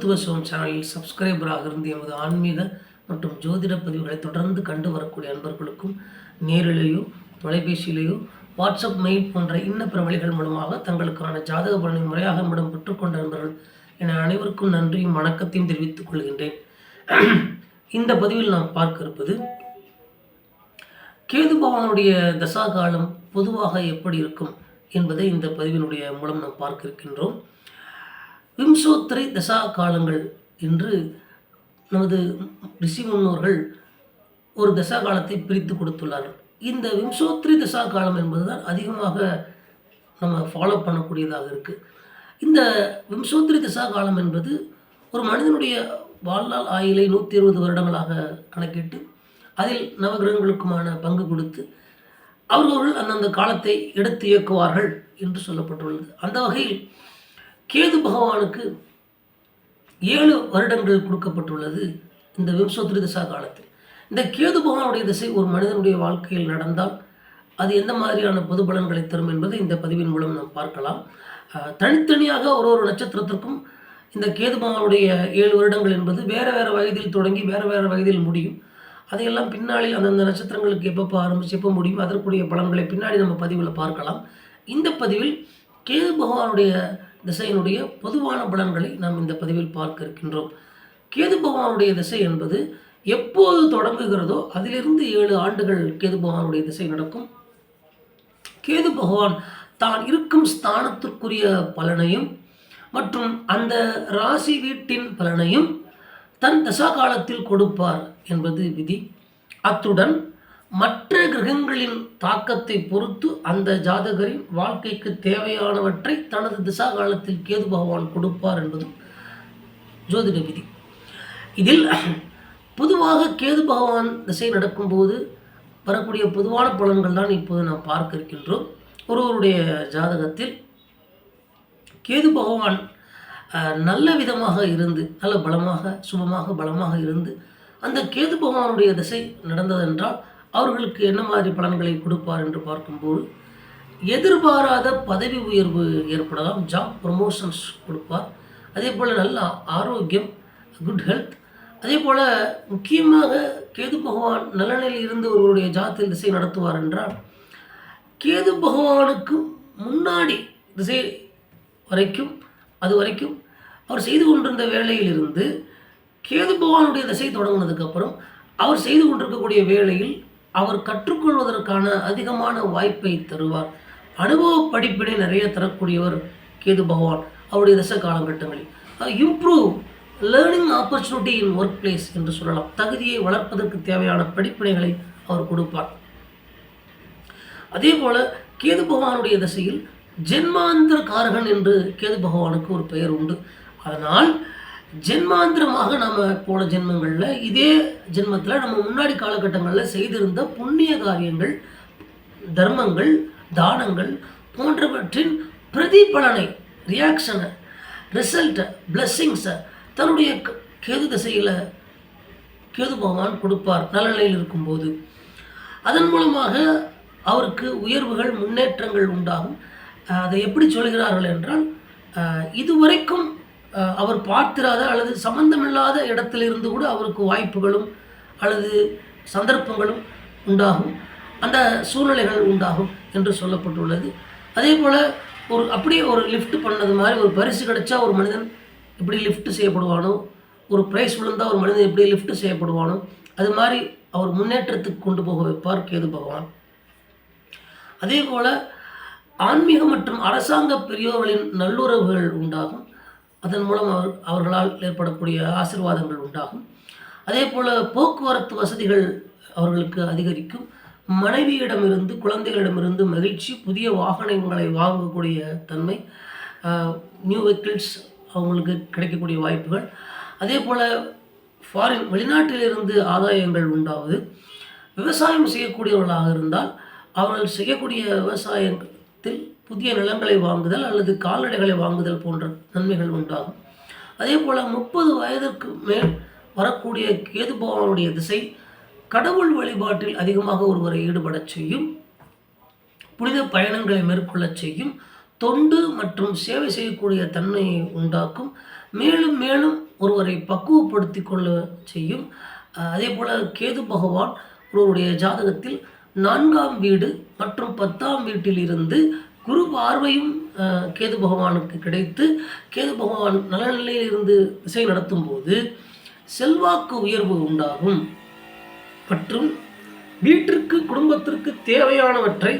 மருத்துவ சிவம் சேனலில் சப்ஸ்கிரைபராக இருந்து எமது ஆன்மீக மற்றும் ஜோதிட பதிவுகளை தொடர்ந்து கண்டு வரக்கூடிய அன்பர்களுக்கும் நேரிலேயோ தொலைபேசியிலேயோ வாட்ஸ்அப் மெயில் போன்ற இன்ன பிற வழிகள் மூலமாக தங்களுக்கான ஜாதக பலனை முறையாக நம்மிடம் பெற்றுக்கொண்ட நண்பர்கள் என அனைவருக்கும் நன்றியும் வணக்கத்தையும் தெரிவித்துக் கொள்கின்றேன். இந்த பதிவில் நாம் பார்க்க இருப்பது கேது பகவானுடைய தசா காலம் பொதுவாக எப்படி இருக்கும் என்பதை இந்த பதிவினுடைய மூலம் நாம் பார்க்க இருக்கின்றோம். விம்சோத்திரை தசா காலங்கள் என்று நமது ரிஷி முன்னோர்கள் ஒரு தசா காலத்தை பிரித்து கொடுத்துள்ளார்கள். இந்த விம்சோத்திரி தசா காலம் என்பதுதான் அதிகமாக நம்ம ஃபாலோ பண்ணக்கூடியதாக இருக்குது இந்த விம்சோத்திரி தசா காலம் என்பது ஒரு மனிதனுடைய வாழ்நாள் ஆயிலை நூற்றி இருபது வருடங்களாக கணக்கிட்டு அதில் நவகிரகங்களுக்குமான பங்கு கொடுத்து அவர்கள் அந்தந்த காலத்தை எடுத்து இயக்குவார்கள் என்று சொல்லப்பட்டுள்ளது. அந்த வகையில் கேது பகவானுக்கு ஏழு வருடங்கள் கொடுக்கப்பட்டுள்ளது இந்த விம்சோத்திரி திசா காலத்தில் இந்த கேது பகவானுடைய திசை ஒரு மனிதனுடைய வாழ்க்கையில் நடந்தால் அது எந்த மாதிரியான பொது பலன்களை தரும் என்பதை இந்த பதிவின் மூலம் நாம் பார்க்கலாம். தனித்தனியாக ஒரு ஒரு நட்சத்திரத்திற்கும் இந்த கேது பகவானுடைய ஏழு வருடங்கள் என்பது வேறு வேறு வயதில் தொடங்கி வேறு வேறு வயதில் முடியும். அதையெல்லாம் பின்னாளில் அந்தந்த நட்சத்திரங்களுக்கு எப்பப்போ ஆரம்பிச்சு எப்போ முடியும் அதற்குரிய பலன்களை பின்னாடி நம்ம பதிவில் பார்க்கலாம். இந்த பதிவில் கேது பகவானுடைய திசையினுடைய பொதுவான பலன்களை நாம் இந்த பதிவில் பார்க்க இருக்கின்றோம். கேது பகவானுடைய திசை என்பது எப்போது தொடங்குகிறதோ அதிலிருந்து ஏழு ஆண்டுகள் கேது பகவானுடைய திசை நடக்கும். கேது பகவான் தான் இருக்கும் ஸ்தானத்திற்குரிய பலனையும் மற்றும் அந்த ராசி வீட்டின் பலனையும் தன் தசா காலத்தில் கொடுப்பார் என்பது விதி. அத்துடன் மற்ற கிரகங்களின் தாக்கத்தை பொறுத்து அந்த ஜாதகரின் வாழ்க்கைக்கு தேவையானவற்றை தனது திசா காலத்தில் கேது பகவான் கொடுப்பார் என்பதும் ஜோதிட விதி. இதில் பொதுவாக கேது பகவான் திசை நடக்கும்போது வரக்கூடிய பொதுவான பலன்கள் தான் இப்போது நாம் பார்க்க இருக்கின்றோம் ஒருவருடைய ஜாதகத்தில் கேது பகவான் நல்ல விதமாக இருந்து நல்ல பலமாக சுபமாக பலமாக இருந்து அந்த கேது பகவானுடைய திசை நடந்ததென்றால் அவர்களுக்கு என்ன மாதிரி பலன்களை கொடுப்பார் என்று பார்க்கும்போது எதிர்பாராத பதவி உயர்வு ஏற்படலாம். ஜாப் ப்ரொமோஷன்ஸ் கொடுப்பார். அதே போல் நல்ல ஆரோக்கியம் குட் ஹெல்த் அதே போல் முக்கியமாக கேது பகவான் நலனில் இருந்து ஒருவருடைய ஜாத்தில் திசை நடத்துவார் என்றால் கேது பகவானுக்கு முன்னாடி திசை வரைக்கும் அது வரைக்கும் அவர் செய்து கொண்டிருந்த வேலையிலிருந்து கேது பகவானுடைய திசை தொடங்கினதுக்கப்புறம் அவர் செய்து கொண்டிருக்கக்கூடிய வேலையில் அவர் கற்றுக்கொள்வதற்கான அதிகமான வாய்ப்பை தருவார். அனுபவ படிப்பினை நிறைய தரக்கூடியவர் கேது பகவான். அவருடைய தச காலகட்டங்களில் improve learning opportunity in workplace என்று சொல்லலாம். தகுதியை வளர்ப்பதற்கு தேவையான படிப்பினைகளை அவர் கொடுப்பார். அதே போல கேது பகவானுடைய திசையில் ஜென்மாந்திர காரகன் என்று கேது பகவானுக்கு ஒரு பெயர் உண்டு. அதனால் ஜென்மாந்திரமாக நம்ம போன ஜென்மங்களில் இதே ஜென்மத்தில் நம்ம முன்னாடி காலகட்டங்களில் செய்திருந்த புண்ணிய காரியங்கள் தர்மங்கள் தானங்கள் போன்றவற்றின் பிரதிபலனை ரியாக்ஷனை ரிசல்ட்டை பிளஸ்ஸிங்ஸை தன்னுடைய க- கேது திசையில் கேது பகவான் கொடுப்பார் நலநிலையில் இருக்கும்போது. அதன் மூலமாக அவருக்கு உயர்வுகள் முன்னேற்றங்கள் உண்டாகும். அதை எப்படி சொல்கிறார்கள் என்றால் இதுவரைக்கும் அவர் பார்த்திராத அல்லது சம்பந்தமில்லாத இடத்திலிருந்து கூட அவருக்கு வாய்ப்புகளும் அல்லது சந்தர்ப்பங்களும் உண்டாகும். அந்த சூழ்நிலைகள் உண்டாகும் என்று சொல்லப்பட்டுள்ளது. அதே போல் ஒரு அப்படியே ஒரு லிஃப்ட் பண்ணது மாதிரி ஒரு பரிசு கிடைச்சா ஒரு மனிதன் எப்படி லிஃப்ட் செய்யப்படுவானோ ஒரு ப்ரைஸ் விழுந்தால் ஒரு மனிதன் எப்படி லிஃப்ட் செய்யப்படுவானோ அது மாதிரி அவர் முன்னேற்றத்துக்கு கொண்டு போக வைப்பார் கேது பகவான். அதே போல் ஆன்மீக மற்றும் அரசாங்க பெரியோர்களின் நல்லுறவுகள் உண்டாகும். அதன் மூலம் அவர் அவர்களால் ஏற்படக்கூடிய ஆசீர்வாதங்கள் உண்டாகும். அதே போல் போக்குவரத்து வசதிகள் அவர்களுக்கு அதிகரிக்கும். மனைவியிடமிருந்து குழந்தைகளிடமிருந்து மகிழ்ச்சி புதிய வாகனங்களை வாங்கக்கூடிய தன்மை நியூ வெஹிக்கிள்ஸ் அவங்களுக்கு கிடைக்கக்கூடிய வாய்ப்புகள். அதே போல் ஃபாரின் வெளிநாட்டிலிருந்து ஆதாயங்கள் உண்டாவது. விவசாயம் செய்யக்கூடியவர்களாக இருந்தால் அவர்கள் செய்யக்கூடிய விவசாயத்தில் புதிய நிலங்களை வாங்குதல் அல்லது கால்நடைகளை வாங்குதல் போன்ற நன்மைகள் உண்டாகும். அதே போல் முப்பது வயதிற்கு மேல் வரக்கூடிய கேது பகவானுடைய திசை கடவுள் வழிபாட்டில் அதிகமாக ஒருவரை ஈடுபடச் செய்யும் புனித பயணங்களை மேற்கொள்ளச் செய்யும் தொண்டு மற்றும் சேவை செய்யக்கூடிய தன்மையை உண்டாக்கும் மேலும் மேலும் ஒருவரை பக்குவப்படுத்தி கொள்ள செய்யும். அஹ் அதே போல் கேது பகவான் ஒருவருடைய ஜாதகத்தில் நான்காம் வீடு மற்றும் பத்தாம் வீட்டில் இருந்து குரு பார்வையும் அஹ், கேது பகவானுக்கு கிடைத்து கேது பகவான் நல்ல நிலையில் இருந்து திசை நடத்தும் போது செல்வாக்கு உயர்வு உண்டாகும். மற்றும் வீட்டிற்கு குடும்பத்திற்கு தேவையானவற்றை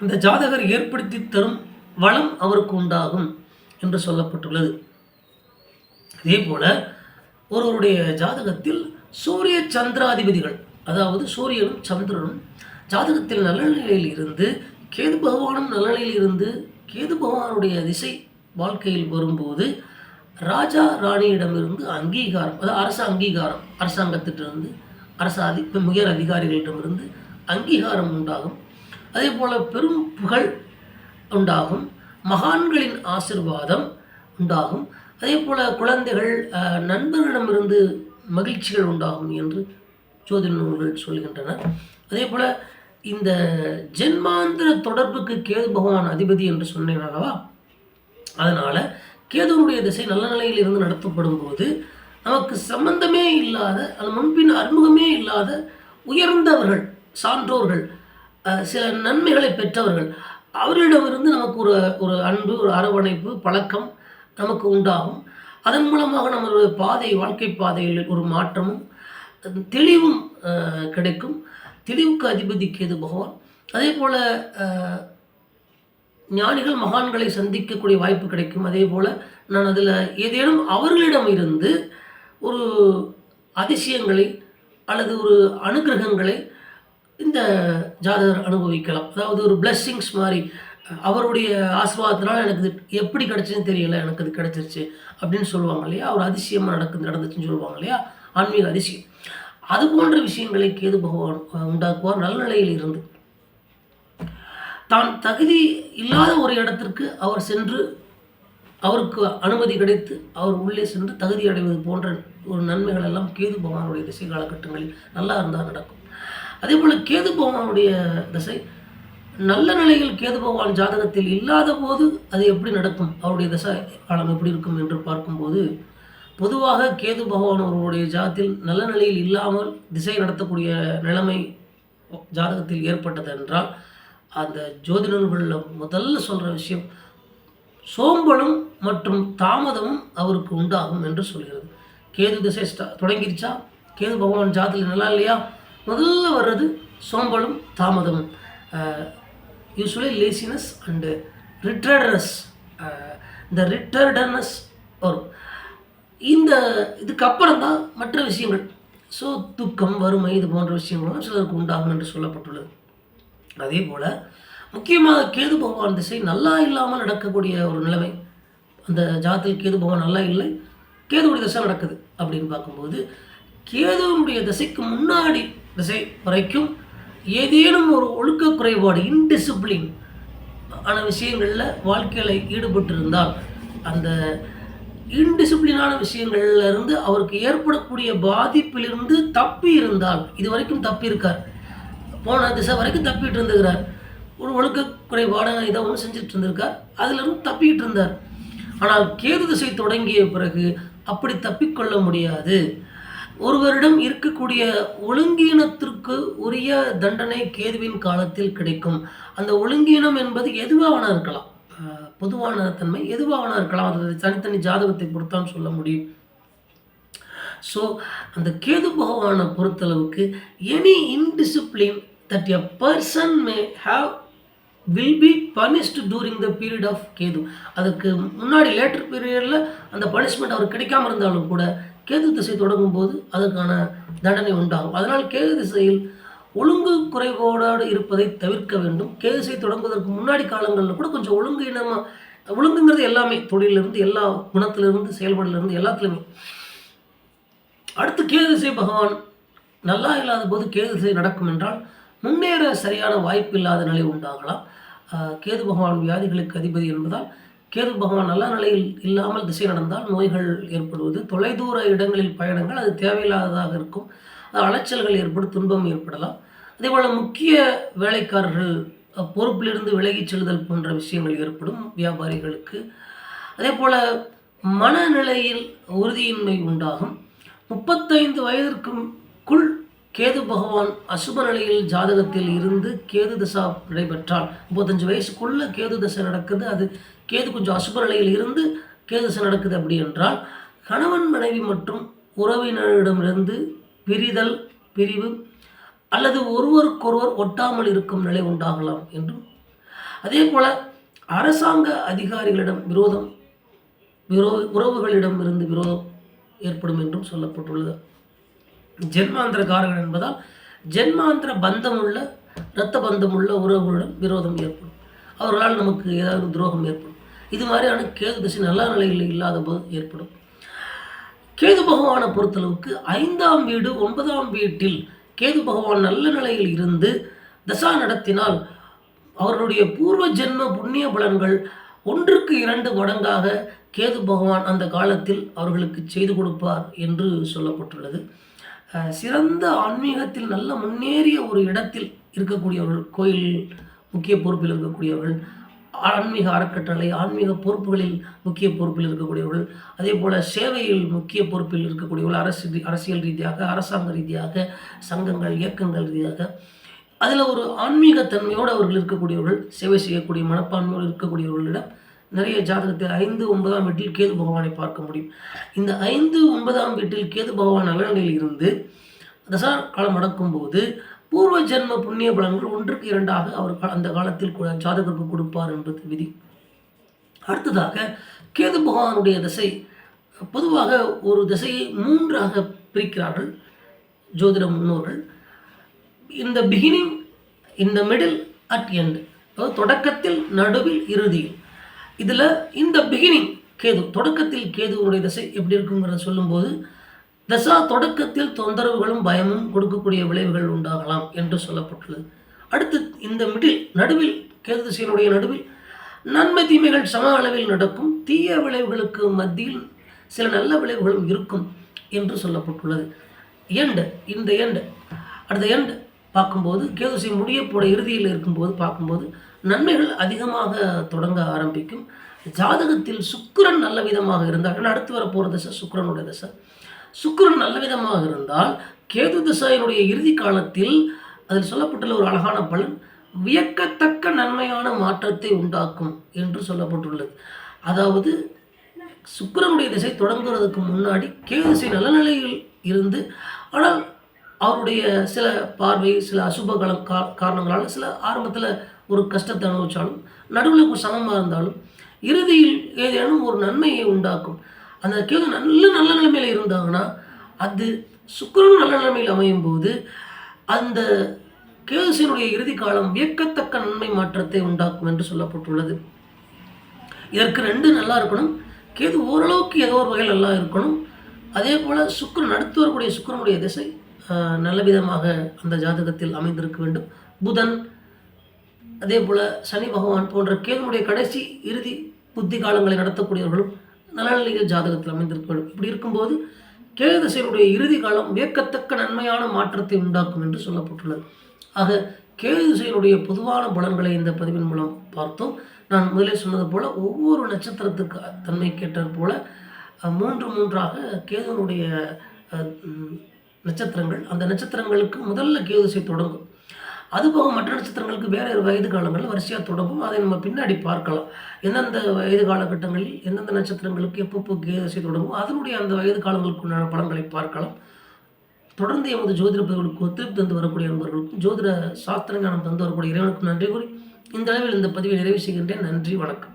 இந்த ஜாதகர் ஏற்படுத்தி தரும் வளம் அவருக்கு உண்டாகும் என்று சொல்லப்பட்டுள்ளது. அதே போல ஒருவருடைய ஜாதகத்தில் சூரிய சந்திராதிபதிகள் அதாவது சூரியனும் சந்திரனும் ஜாதகத்தில் நல்ல நிலையில் இருந்து கேது பகவானும் நல்ல இருந்து கேது பகவானுடைய திசை வாழ்க்கையில் வரும்போது ராஜா ராணியிடமிருந்து அங்கீகாரம் அதாவது அரசு அங்கீகாரம் அரசாங்கத்திட்டிருந்து அரச அதி உயர் அதிகாரிகளிடமிருந்து அங்கீகாரம் உண்டாகும். அதே போல் பெரும் புகழ் உண்டாகும். மகான்களின் ஆசிர்வாதம் உண்டாகும். அதே போல் குழந்தைகள் நண்பர்களிடமிருந்து மகிழ்ச்சிகள் உண்டாகும் என்று ஜோதிட நூல்கள் சொல்கின்றன. அதே போல் இந்த ஜென்மாந்திர தொடர்புக்கு கேது பகவான் அதிபதி என்று சொன்னேன் அல்லவா அதனால் கேதுவனுடைய திசை நல்ல நிலையில் இருந்து நடத்தப்படும் போது நமக்கு சம்பந்தமே இல்லாத அது முன்பின் அறிமுகமே இல்லாத உயர்ந்தவர்கள் சான்றோர்கள் சில நன்மைகளை பெற்றவர்கள் அவர்களிடமிருந்து நமக்கு ஒரு ஒரு அன்பு ஒரு அரவணைப்பு பழக்கம் நமக்கு உண்டாகும். அதன் மூலமாக நம்மளுடைய பாதை வாழ்க்கை பாதையில் ஒரு மாற்றமும் தெளிவும் கிடைக்கும். தெளிவுக்கு அதிபதி கேது பகவான். அதே போல் ஞானிகள் மகான்களை சந்திக்கக்கூடிய வாய்ப்பு கிடைக்கும். அதே போல் நான் அதில் ஏதேனும் அவர்களிடம் இருந்து ஒரு அதிசயங்களை அல்லது ஒரு அனுகிரகங்களை இந்த ஜாதகர் அனுபவிக்கலாம். அதாவது ஒரு blessings மாதிரி அவருடைய ஆசீர்வாதத்தினால எனக்கு இது எப்படி கிடைச்சுன்னு தெரியல எனக்கு அது கிடச்சிருச்சு அப்படின்னு சொல்லுவாங்க இல்லையா? ஒரு அதிசயமாக நடக்குது நடந்துச்சுன்னு சொல்லுவாங்க இல்லையா? ஆன்மீக அதிசயம். அது போன்ற விஷயங்களை கேது பகவான் உண்டாக்குவார் நல்ல நிலையில் இருந்து தான் தகுதி இல்லாத ஒரு இடத்திற்கு அவர் சென்று அவருக்கு அனுமதி கிடைத்து அவர் உள்ளே சென்று தகுதி அடைவது போன்ற ஒரு நன்மைகள் எல்லாம் கேது பகவானுடைய திசை காலகட்டங்களில் நல்லா இருந்தால் நடக்கும். அதே போல் கேது பகவானுடைய திசை நல்ல நிலையில் கேது பகவான் ஜாதகத்தில் இல்லாத போது அது எப்படி நடக்கும்? அவருடைய திசை காலம் எப்படி இருக்கும் என்று பார்க்கும்போது பொதுவாக கேது பகவான் அவருடைய ஜாதத்தில் நல்ல நிலையில் இல்லாமல் திசை நடத்தக்கூடிய நிலைமை ஜாதகத்தில் ஏற்பட்டது என்றால் அந்த ஜோதிடர்களில் முதல்ல சொல்கிற விஷயம் சோம்பலும் மற்றும் தாமதமும் அவருக்கு உண்டாகும் என்று சொல்கிறது. கேது திசை தொடங்கிருச்சா கேது பகவான் ஜாதத்தில் நல்லா இல்லையா? முதல்ல வர்றது சோம்பலும் தாமதமும். யூஸ்வலி லேசினஸ் அண்டு ரிட்டர்டனஸ் இந்த ரிட்டர்டனஸ் வரும். இந்த இதுக்கப்புறம் தான் மற்ற விஷயங்கள். ஸோ துக்கம் வறுமை இது போன்ற விஷயங்களும் சிலருக்கு உண்டாகும் என்று சொல்லப்பட்டுள்ளது. அதே போல் முக்கியமாக கேது பகவான் திசை நல்லா இல்லாமல் நடக்கக்கூடிய ஒரு நிலைமை. அந்த ஜாத்தில் கேது பகவான் நல்லா இல்லை கேதுவுடைய திசை நடக்குது அப்படின்னு பார்க்கும்போது கேதுவனுடைய திசைக்கு முன்னாடி திசை வரைக்கும் ஏதேனும் ஒரு ஒழுக்க குறைபாடு இன்டிசிப்ளின் ஆன விஷயங்களில் வாழ்க்கையில் ஈடுபட்டிருந்தால் அந்த இன்டிசிப்ளினான விஷயங்கள்ல இருந்து அவருக்கு ஏற்படக்கூடிய பாதிப்பிலிருந்து தப்பி இருந்தால் இது வரைக்கும் தப்பி இருக்கார் போன திசை வரைக்கும் தப்பிட்டு இருந்துக்கிறார் ஒரு ஒழுக்க குறைபாடான இதை ஒன்று செஞ்சுட்டு இருந்திருக்கார். அதிலிருந்து தப்பிக்கிட்டு இருந்தார். ஆனால் கேது திசை தொடங்கிய பிறகு அப்படி தப்பிக்கொள்ள முடியாது. ஒருவரிடம் இருக்கக்கூடிய ஒழுங்கீனத்திற்கு உரிய தண்டனை கேதுவின் காலத்தில் கிடைக்கும். அந்த ஒழுங்கீனம் என்பது எதுவாக இருக்கலாம். பொதுவான தன்மை எதுவாக இருக்கலாம். அது தனித்தனி ஜாதகத்தை பொறுத்தான் சொல்ல முடியும். ஸோ அந்த கேது பகவானை பொறுத்தளவுக்கு any indiscipline that a person may have will be punished during the period of Ketu. அதுக்கு முன்னாடி லேட்டர் பீரியடில் அந்த பனிஷ்மெண்ட் அவர் கிடைக்காம இருந்தாலும் கூட கேது திசை தொடங்கும் போது அதுக்கான தண்டனை உண்டாகும். அதனால் கேது திசையில் ஒழுங்கு குறைபாடோடு இருப்பதை தவிர்க்க வேண்டும். கேது தொடங்குவதற்கு முன்னாடி காலங்களில் கூட கொஞ்சம் ஒழுங்கு இனமாக ஒழுங்குங்கிறது எல்லாமே தொழிலிருந்து எல்லா குணத்திலிருந்து செயல்பாடுலேருந்து எல்லாத்துலேயுமே அடுத்து கேதுசை பகவான் நல்லா இல்லாத போது கேதுசை நடக்கும் என்றால் முன்னேற சரியான வாய்ப்பு இல்லாத நிலை உண்டாகலாம். கேது பகவான் வியாதிகளுக்கு அதிபதி என்பதால் கேது பகவான் நல்ல நிலையில் இல்லாமல் திசை நடந்தால் நோய்கள் ஏற்படுவது. தொலைதூர இடங்களில் பயணங்கள் அது தேவையில்லாததாக இருக்கும். அது அலைச்சல்கள் ஏற்படும் துன்பம் ஏற்படலாம். அதேபோல் முக்கிய வேலைக்காரர்கள் பொறுப்பிலிருந்து விலகிச் செல்லுதல் போன்ற விஷயங்கள் ஏற்படும் வியாபாரிகளுக்கு. அதே போல் மனநிலையில் உறுதியின்மை உண்டாகும். முப்பத்தைந்து வயதிற்குள் கேது பகவான் அசுப நிலையில் ஜாதகத்தில் இருந்து கேது தசா நடைபெற்றால் முப்பத்தஞ்சு வயசுக்குள்ள கேது தசை நடக்குது. அது கேது கொஞ்சம் அசுப நிலையில் இருந்து கேது நடக்குது அப்படி என்றால் கணவன் மனைவி மற்றும் உறவினரிடமிருந்து பிரிதல் பிரிவு அல்லது ஒருவருக்கொருவர் ஒட்டாமல் இருக்கும் நிலை உண்டாகலாம் என்றும். அதே போல் அரசாங்க அதிகாரிகளிடம் விரோதம் விரோ உறவுகளிடம் இருந்து விரோதம் ஏற்படும் என்றும் சொல்லப்பட்டுள்ளது. ஜென்மாந்திர காரகன் என்பதால் ஜென்மாந்திர பந்தம் உள்ள இரத்த பந்தம் உள்ள உறவுகளுடன் விரோதம் ஏற்படும். அவர்களால் நமக்கு ஏதாவது துரோகம் ஏற்படும். இது மாதிரியான கேது திசை நல்ல நிலையில் இல்லாத போது ஏற்படும். கேது பகவானை பொறுத்தளவுக்கு ஐந்தாம் வீடு ஒன்பதாம் வீட்டில் கேது பகவான் நல்ல நிலையில் இருந்து தசா நடத்தினால் அவர்களுடைய பூர்வ ஜென்ம புண்ணிய பலன்கள் ஒன்றுக்கு இரண்டு மடங்காக கேது பகவான் அந்த காலத்தில் அவர்களுக்கு செய்து கொடுப்பார் என்று சொல்லப்பட்டுள்ளது. சிறந்த ஆன்மீகத்தில் நல்ல முன்னேறிய ஒரு இடத்தில் இருக்கக்கூடியவர்கள் கோயில் முக்கிய பொறுப்பில் இருக்கக்கூடியவர்கள் ஆன்மீக அறக்கட்டளை ஆன்மீக பொறுப்புகளில் முக்கிய பொறுப்பில் இருக்கக்கூடியவர்கள் அதே போல் சேவையில் முக்கிய பொறுப்பில் இருக்கக்கூடியவர்கள் அரசு அரசியல் ரீதியாக அரசாங்க ரீதியாக சங்கங்கள் இயக்கங்கள் ரீதியாக. அதில் ஒரு ஆன்மீகத்தன்மையோடு அவர்கள் இருக்கக்கூடியவர்கள் சேவை செய்யக்கூடிய மனப்பான்மையோடு இருக்கக்கூடியவர்களிடம் நிறைய ஜாதகத்தில் ஐந்து ஒன்பதாம் வீட்டில் கேது பகவானை பார்க்க முடியும். இந்த ஐந்து ஒன்பதாம் வீட்டில் கேது பகவான் நலனில் இருந்து தசா காலம் நடக்கும்போது பூர்வ ஜென்ம புண்ணிய பலன்கள் ஒன்றுக்கு இரண்டாக அவர் அந்த காலத்தில் ஜாதகருக்கு கொடுப்பார் என்பது விதி. அடுத்ததாக கேது பகவானுடைய திசை பொதுவாக ஒரு திசையை மூன்றாக பிரிக்கிறார்கள் ஜோதிட முன்னோர்கள். இந்த பிகினிங் இந்த மிடில் அட் எண்டு அதாவது தொடக்கத்தில் நடுவில் இறுதியில். இதில் இந்த பிகினிங் கேது தொடக்கத்தில் கேதுவனுடைய திசை எப்படி இருக்குங்கிறத சொல்லும்போது தசா தொடக்கத்தில் தொந்தரவுகளும் பயமும் கொடுக்கக்கூடிய விளைவுகள் உண்டாகலாம் என்று சொல்லப்பட்டுள்ளது. அடுத்து இந்த மிடில் நடுவில் கேது திசையினுடைய நடுவில் நன்மை தீமைகள் சம அளவில் நடக்கும் தீய விளைவுகளுக்கு மத்தியில் சில நல்ல விளைவுகளும் இருக்கும் என்று சொல்லப்பட்டுள்ளது. எண்டு இந்த எண்டு அடுத்த எண்டு பார்க்கும்போது கேதுசை முடியப்போட இறுதியில் இருக்கும்போது பார்க்கும்போது நன்மைகள் அதிகமாக தொடங்க ஆரம்பிக்கும். ஜாதகத்தில் சுக்கரன் நல்ல விதமாக இருந்தால் அடுத்து வர போகிற தசை சுக்கரனுடைய தசை. சுக்கரன் நல்ல விதமாக இருந்தால் கேது திசையினுடைய இறுதி காலத்தில் அதில் சொல்லப்பட்டுள்ள ஒரு அழகான பலன் வியக்கத்தக்க நன்மையான மாற்றத்தை உண்டாக்கும் என்று சொல்லப்பட்டுள்ளது. அதாவது சுக்கரனுடைய திசை தொடங்குறதுக்கு முன்னாடி கேது திசை நல்ல நிலையில் இருந்து ஆனால் அவருடைய சில பார்வை சில அசுபகலம் கா காரணங்களால் சில ஆரம்பத்தில் ஒரு கஷ்டத்தை அனுபவிச்சாலும் நடுவில் ஒரு சமமாக இருந்தாலும் இறுதியில் ஏதேனும் ஒரு நன்மையை உண்டாக்கும். அந்த கேது நல்ல நல்ல நிலைமையில் இருந்தாங்கன்னா அது சுக்கரனும் நல்ல நிலைமையில் அமையும் போது அந்த கேதுசனுடைய இறுதி காலம் வியக்கத்தக்க நன்மை மாற்றத்தை உண்டாக்கும் என்று சொல்லப்பட்டுள்ளது. இதற்கு ரெண்டு நல்லா இருக்கணும். கேது ஓரளவுக்கு ஏதோ ஒரு வகையில் நல்லா இருக்கணும். அதே போல் சுக்கரன் அடுத்து வரக்கூடிய சுக்கரனுடைய திசை நல்ல விதமாக அந்த ஜாதகத்தில் அமைந்திருக்க வேண்டும். புதன் அதே போல் சனி பகவான் போன்ற கேதுனுடைய கடைசி இறுதி புத்தி காலங்களை நடத்தக்கூடியவர்களும் நலநிலையில் ஜாதகத்தில் அமைந்திருக்க இப்படி இருக்கும்போது கேதுசையினுடைய இறுதி காலம் வியக்கத்தக்க நன்மையான மாற்றத்தை உண்டாக்கும் என்று சொல்லப்பட்டுள்ளது. ஆக கேது பொதுவான பலன்களை இந்த பதிவின் மூலம் பார்த்தோம். நான் முதலே சொன்னது போல் ஒவ்வொரு நட்சத்திரத்துக்கு தன்மை கேட்டது போல மூன்று மூன்றாக கேதுனுடைய நட்சத்திரங்கள் அந்த நட்சத்திரங்களுக்கு முதல்ல கேதுசை தொடங்கும். அதுபோக மற்ற நட்சத்திரங்களுக்கு வேறு வயது காலங்களில் வரிசையாக தொடங்கும். அதை நம்ம பின்னாடி பார்க்கலாம். எந்தெந்த வயது காலகட்டங்களில் எந்தெந்த நட்சத்திரங்களுக்கு எப்பப்போ கேதசை தொடங்கும் அதனுடைய அந்த வயது காலங்களுக்குண்டான படங்களை பார்க்கலாம். தொடர்ந்து எமது ஜோதிட பதிவுகளுக்கு ஒத்துழைப்பு தந்து வரக்கூடிய நண்பர்களுக்கும் ஜோதிட சாஸ்திர ஞானம் தந்து வரக்கூடிய இறைவனுக்கும் நன்றி கூறி இந்த அளவில் இந்த பதிவை நிறைவு செய்கின்றேன். நன்றி வணக்கம்.